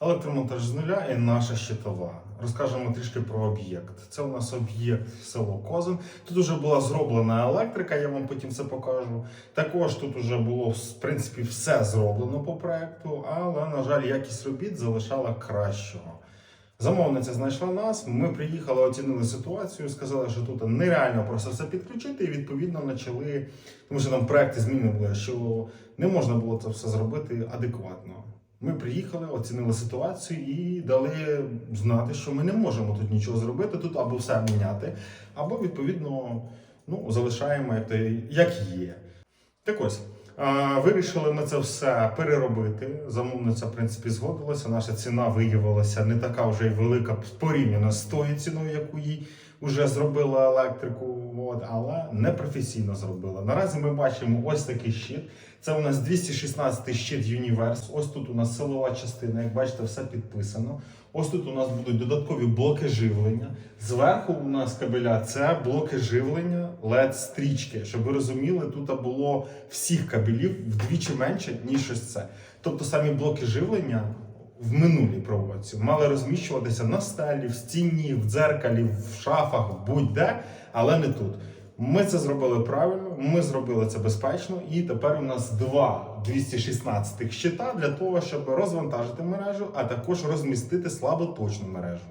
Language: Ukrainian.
Електромонтаж з нуля і наша щитова. Розкажемо трішки про об'єкт. Це у нас об'єкт село Козин. Тут вже була зроблена електрика, я вам потім це покажу. Також тут вже було в принципі все зроблено по проекту, але на жаль, якість робіт залишала кращого. Замовниця знайшла нас. Ми приїхали, оцінили ситуацію, сказали, що тут нереально просто все підключити, і відповідно почали, тому що там проекти зміни були, що не можна було це все зробити адекватно. Ми приїхали, оцінили ситуацію і дали знати, що ми не можемо тут нічого зробити, тут або все міняти, або відповідно ну, залишаємо як, є. Так ось. Вирішили ми це все переробити. Замовниця, в принципі, згодилася. Наша ціна виявилася не така вже й велика порівняно з тою ціною, яку їй вже зробила електрику, от, але не професійно зробила. Наразі ми бачимо ось такий щит. Це у нас 216 щит Юніверс. Ось тут у нас силова частина. Як бачите, все підписано. Ось тут у нас будуть додаткові блоки живлення. Зверху у нас кабеля це блоки живлення led стрічки. Щоб ви розуміли, тут було всіх кабелів вдвічі менше, ніж ось це. Тобто самі блоки живлення в минулій проводці мали розміщуватися на стелі, в стіні, в дзеркалі, в шафах, будь-де, але не тут. Ми це зробили правильно, ми зробили це безпечно, і тепер у нас два 216 щита для того, щоб розвантажити мережу, а також розмістити слаботочну мережу.